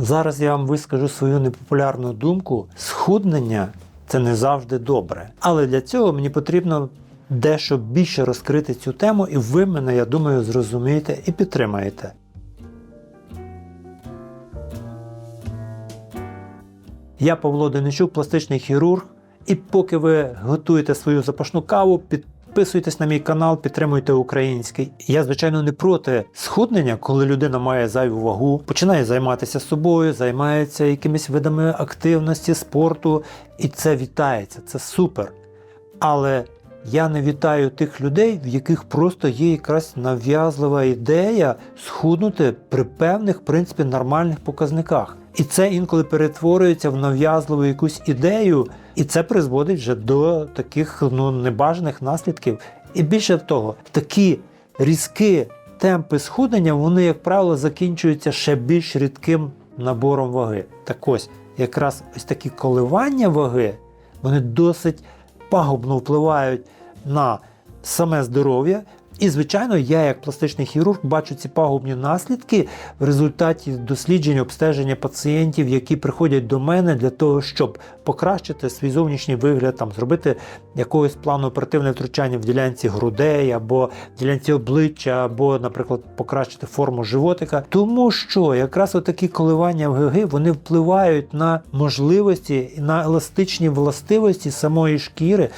Зараз я вам вискажу свою непопулярну думку. Схуднення це не завжди добре. Але для цього мені потрібно дещо більше розкрити цю тему, і ви мене, я думаю, зрозумієте і підтримаєте. Я Павло Деничук, пластичний хірург. І поки ви готуєте свою запашну каву, підписуйтесь на мій канал, підтримуйте український. Я, звичайно, не проти схуднення, коли людина має зайву вагу, починає займатися собою, займається якимись видами активності, спорту, і це вітається, це супер. Але я не вітаю тих людей, в яких просто є якась нав'язлива ідея схуднути при певних, в принципі, нормальних показниках. І це інколи перетворюється в нав'язливу якусь ідею, і це призводить вже до таких ну, небажаних наслідків. І більше того, такі різкі темпи схуднення, вони, як правило, закінчуються ще більш рідким набором ваги. Так ось, якраз ось такі коливання ваги, вони досить пагубно впливають на саме здоров'я. І, звичайно, я, як пластичний хірург, бачу ці пагубні наслідки в результаті досліджень, обстеження пацієнтів, які приходять до мене для того, щоб покращити свій зовнішній вигляд, там зробити якогось плану оперативне втручання в ділянці грудей або в ділянці обличчя, або, наприклад, покращити форму животика. Тому що якраз отакі коливання ваги вони впливають на можливості і на еластичні властивості самої шкіри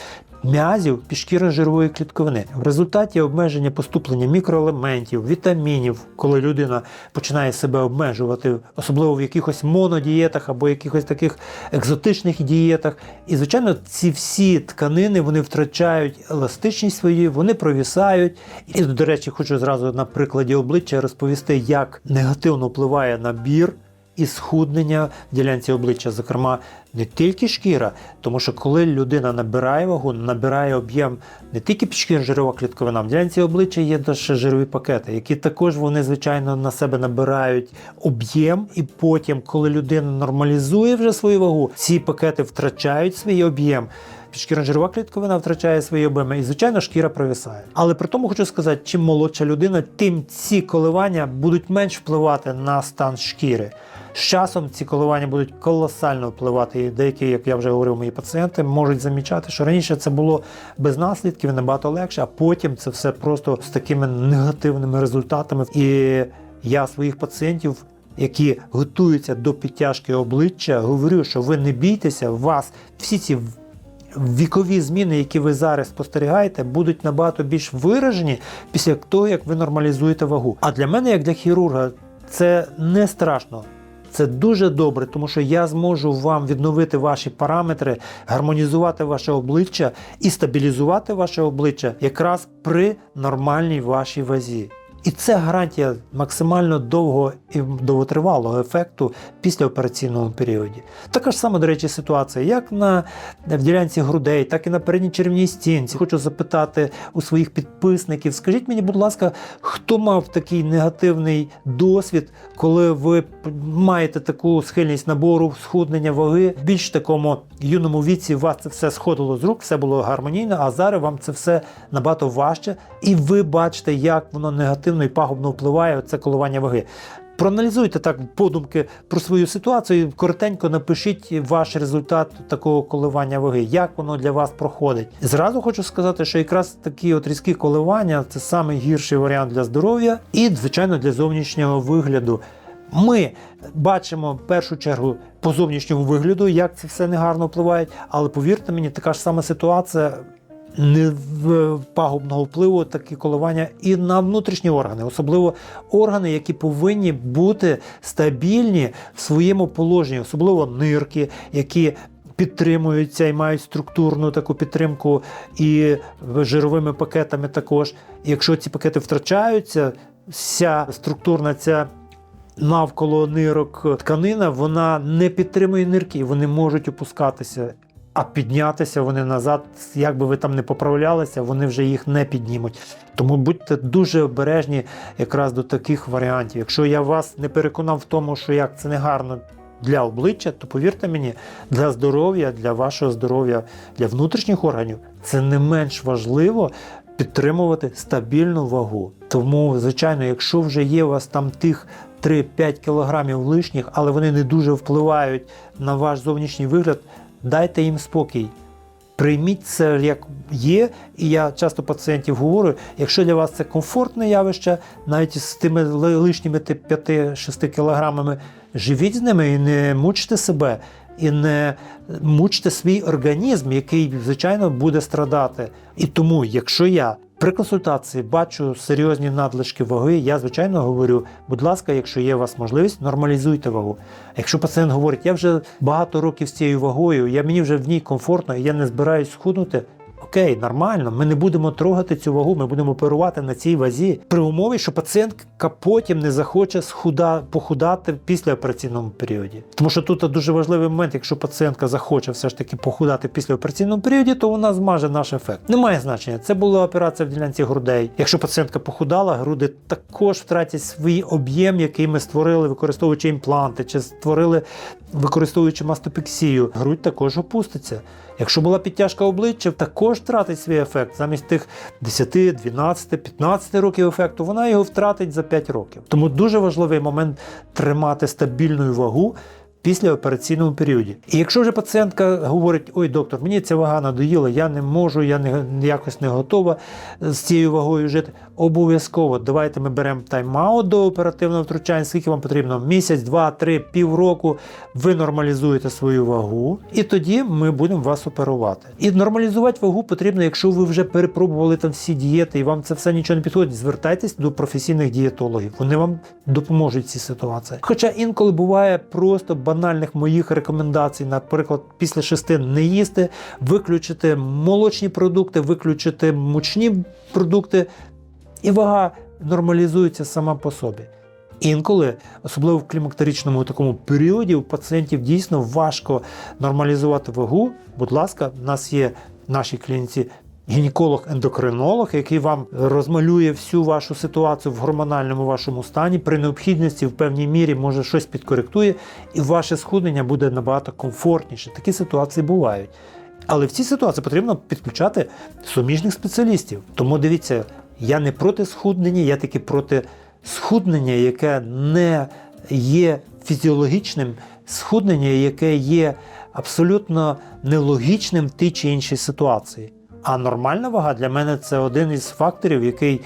м'язів підшкірно-жирової клітковини. В результаті обмеження поступлення мікроелементів, вітамінів, коли людина починає себе обмежувати, особливо в якихось монодієтах або якихось таких екзотичних дієтах. І, звичайно, ці всі тканини вони втрачають еластичність свої, вони провісають. І, до речі, хочу зразу на прикладі обличчя розповісти, як негативно впливає набір і схуднення в ділянці обличчя, зокрема, не тільки шкіра, тому що коли людина набирає вагу, набирає об'єм не тільки підшкірна жирова клітковина, в ділянці обличчя є ще жирові пакети, які також вони, звичайно, на себе набирають об'єм, і потім, коли людина нормалізує вже свою вагу, ці пакети втрачають свій об'єм. Підшкірна жирова клітковина втрачає свої об'єми, і звичайно шкіра провисає. Але при тому хочу сказати, чим молодша людина, тим ці коливання будуть менш впливати на стан шкіри. З часом ці коливання будуть колосально впливати. І деякі, як я вже говорив, мої пацієнти можуть замічати, що раніше це було без наслідків, набагато легше, а потім це все просто з такими негативними результатами. І я своїх пацієнтів. Які готуються до підтяжки обличчя, говорю, що ви не бійтеся, вас всі ці вікові зміни, які ви зараз спостерігаєте, будуть набагато більш виражені після того, як ви нормалізуєте вагу. А для мене, як для хірурга, це не страшно. Це дуже добре, тому що я зможу вам відновити ваші параметри, гармонізувати ваше обличчя і стабілізувати ваше обличчя якраз при нормальній вашій вазі. І це гарантія максимально довгого і довготривалого ефекту після операційного періоді. Така ж сама, до речі, ситуація, як на в ділянці грудей, так і на передній червній стінці. Хочу запитати у своїх підписників, скажіть мені, будь ласка, хто мав такий негативний досвід, коли ви маєте таку схильність набору схуднення ваги, в більш такому юному віці вас це все сходило з рук, все було гармонійно, а зараз вам це все набагато важче, і ви бачите, як воно негативно і пагубно впливає це коливання ваги. Проаналізуйте так подумки про свою ситуацію. Коротенько напишіть ваш результат такого коливання ваги, як воно для вас проходить. Зразу хочу сказати, що якраз такі от різкі коливання це найгірший варіант для здоров'я і, звичайно, для зовнішнього вигляду. Ми бачимо в першу чергу по зовнішньому вигляду, як це все негарно впливає, але повірте мені, така ж сама ситуація пагубного впливу такі коливання і на внутрішні органи, особливо органи, які повинні бути стабільні в своєму положенні, особливо нирки, які підтримуються і мають структурну таку підтримку і жировими пакетами також. Якщо ці пакети втрачаються, вся структурна ця. Навколо нирок тканина вона не підтримує нирки, вони можуть опускатися а піднятися вони назад, як би ви там не поправлялися, вони вже їх не піднімуть. Тому будьте дуже обережні якраз до таких варіантів. Якщо я вас не переконав в тому, що як це не гарно для обличчя, то повірте мені, для здоров'я, для вашого здоров'я, для внутрішніх органів це не менш важливо підтримувати стабільну вагу. Тому, звичайно, якщо вже є у вас там тих 3-5 кілограмів лишніх, але вони не дуже впливають на ваш зовнішній вигляд, дайте їм спокій. Прийміть це як є, і я часто пацієнтів говорю, якщо для вас це комфортне явище, навіть з тими лишніми 5-6 кілограмами, живіть з ними і не мучте себе, і не мучте свій організм, який, звичайно, буде страдати. І тому, якщо я при консультації бачу серйозні надлишки ваги, я звичайно говорю, будь ласка, якщо є у вас можливість, нормалізуйте вагу. Якщо пацієнт говорить, я вже багато років з цією вагою, я мені вже в ній комфортно, і я не збираюсь схуднути. Окей, нормально, ми не будемо трогати цю вагу, ми будемо оперувати на цій вазі при умові, що пацієнтка потім не захоче схуда, похудати після операційному періоді. Тому що тут дуже важливий момент, якщо пацієнтка захоче все ж таки похудати після операційному періоді, то вона змаже наш ефект. Немає значення. Це була операція в ділянці грудей. Якщо пацієнтка похудала, груди також втратять свій об'єм, який ми створили, використовуючи імпланти, чи створили використовуючи мастопексію. Грудь також опуститься. Якщо була підтяжка обличчя, також втратить свій ефект. Замість тих 10, 12, 15 років ефекту, вона його втратить за 5 років. Тому дуже важливий момент тримати стабільну вагу. Після операційному періоді. І якщо вже пацієнтка говорить, ой, доктор, мені ця вага надоїла, я не можу, я не, якось не готова з цією вагою жити. Обов'язково давайте ми беремо тайм-аут до оперативного втручання, скільки вам потрібно? Місяць, два, три, півроку. Ви нормалізуєте свою вагу, і тоді ми будемо вас оперувати. І нормалізувати вагу потрібно, якщо ви вже перепробували там всі дієти, і вам це все нічого не підходить. Звертайтесь до професійних дієтологів. Вони вам допоможуть в цій ситуації. Хоча інколи буває просто банальних моїх рекомендацій, наприклад, після шести не їсти, виключити молочні продукти, виключити мучні продукти, і вага нормалізується сама по собі. Інколи, особливо в клімактеричному такому періоді, у пацієнтів дійсно важко нормалізувати вагу. Будь ласка, в нас є в нашій клініці гінеколог-ендокринолог, який вам розмалює всю вашу ситуацію в гормональному вашому стані. При необхідності в певній мірі може щось підкоректує, і ваше схуднення буде набагато комфортніше. Такі ситуації бувають. Але в цій ситуації потрібно підключати суміжних спеціалістів. Тому дивіться, я не проти схуднення, я таки проти схуднення, яке не є фізіологічним, схуднення, яке є абсолютно нелогічним в тій чи іншій ситуації. А нормальна вага для мене це один із факторів, який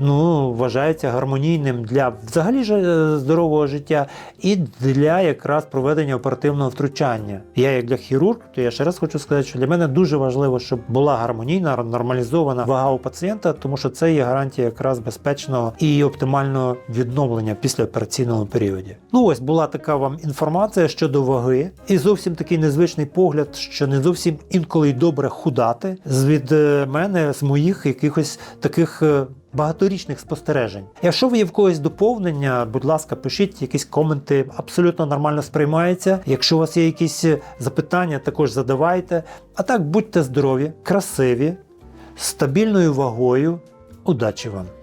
ну, вважається гармонійним для взагалі е, здорового життя і для якраз проведення оперативного втручання. Я як для хірург, то я ще раз хочу сказати, що для мене дуже важливо, щоб була гармонійна, нормалізована вага у пацієнта, тому що це є гарантія якраз безпечного і оптимального відновлення після операційного періоді. Ну ось була така вам інформація щодо ваги, і зовсім такий незвичний погляд, що не зовсім інколи й добре худати з від е, мене, з моїх якихось таких. е, Багаторічних спостережень. Якщо ви є в когось доповнення, будь ласка, пишіть якісь коменти, абсолютно нормально сприймається. Якщо у вас є якісь е, запитання, також задавайте. А так будьте здорові, красиві, стабільною вагою. Удачі вам!